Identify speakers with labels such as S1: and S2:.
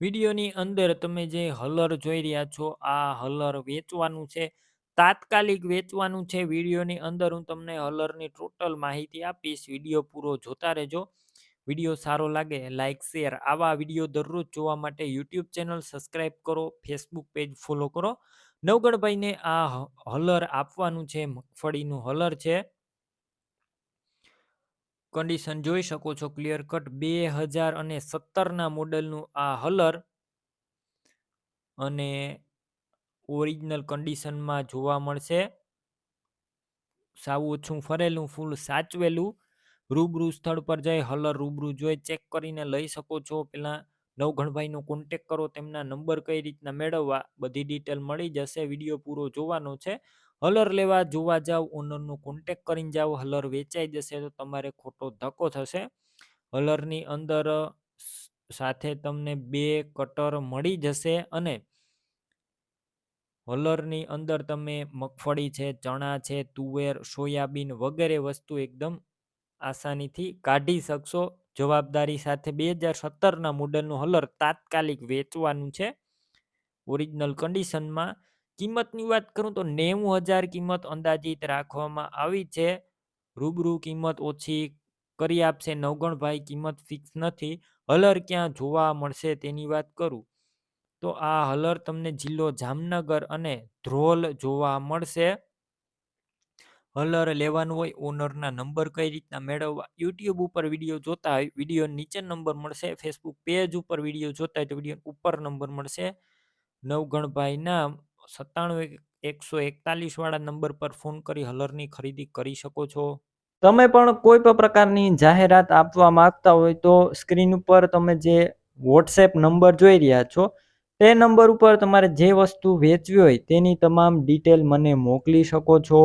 S1: વિડીયોની અંદર તમે જે હલર જોઈ રહ્યા છો, આ હલર વેચવાનું છે. તાત્કાલિક વેચવાનું છે વિડીયોની અંદર. હું તમને હલરની ટોટલ માહિતી આપીશ. વીડિયો પૂરો જોતા રહેજો. વીડિયો સારો લાગે લાઇક શેર. આવા વીડિયો દરરોજ જોવા માટે યુટ્યુબ ચેનલ સબસ્ક્રાઈબ કરો, ફેસબુક પેજ ફોલો કરો. નવગણભાઈને આ હલર આપવાનું છે, મગફળીનું હલર છે. કન્ડિશન જોઈ શકો છો ક્લિયર કટ બે હજાર અને સત્તરના મોડલનું આ હલર અને ઓરિજિનલ કન્ડિશનમાં જોવા મળશે. સાવ ઓછું ફરેલું ફૂલ સાચવેલું. રૂબરૂ સ્થળ પર જઈ હલર રૂબરૂ જોઈ ચેક કરીને લઈ શકો છો. પેલા નવઘણભાઈનો કોન્ટેક કરો, તેમના નંબર કઈ રીતના મેળવવા, બધી ડિટેલ મળી જશે વીડિયો પૂરો જોવાનો છે. હલર લેવા જોવા જાવ ઓનરનું કોન્ટેક કરીને જાઓ હલર વેચાઈ જશે તો તમારે ખોટો ધક્કો થશે. હલરની અંદર સાથે તમને બે કટર મળી જશે અને હલરની અંદર તમે મગફળી છે, ચણા છે, તુવેર, સોયાબીન વગેરે વસ્તુ એકદમ આસાનીથી કાઢી શકશો. જવાબદારી સાથે બે હજાર સત્તરના મોડલનું હલર તાત્કાલિક વેચવાનું છે. ઓરિજિનલ કન્ડિશનમાં કિંમતની વાત કરું તો નેવું હજાર કિંમત અંદાજિત રાખવામાં આવી છે. રૂબરૂ કિંમત ઓછી કરી આપશે, નવગણભાઈ કિંમત ફિક્સ નથી. હલર ક્યાં જોવા મળશે તેની વાત કરું. તો આ હલર તમને જિલ્લો જામનગર અને ધ્રોલ જોવા મળશે. હલર લેવાનું હોય ઓનરના નંબર કઈ રીતના મેળવવા? યુટ્યુબ ઉપર વીડિયો જોતા હોય, વીડિયો નીચે નંબર મળશે. ફેસબુક પેજ ઉપર વીડિયો જોતા હોય તો વીડિયો ઉપર નંબર મળશે. નવગણભાઈના સત્તાણું એકસો એકતાલીસ વાળા નંબર પર ફોન કરી હલરની ખરીદી કરી શકો છો. તમે પણ કોઈ પણ પ્રકારની જાહેરાત આપવા માંગતા હોય તો સ્ક્રીન ઉપર તમે જે વોટ્સએપ નંબર જોઈ રહ્યા છો, તે નંબર ઉપર તમારે જે વસ્તુ વેચવી હોય તેની તમામ ડિટેલ મને મોકલી શકો છો.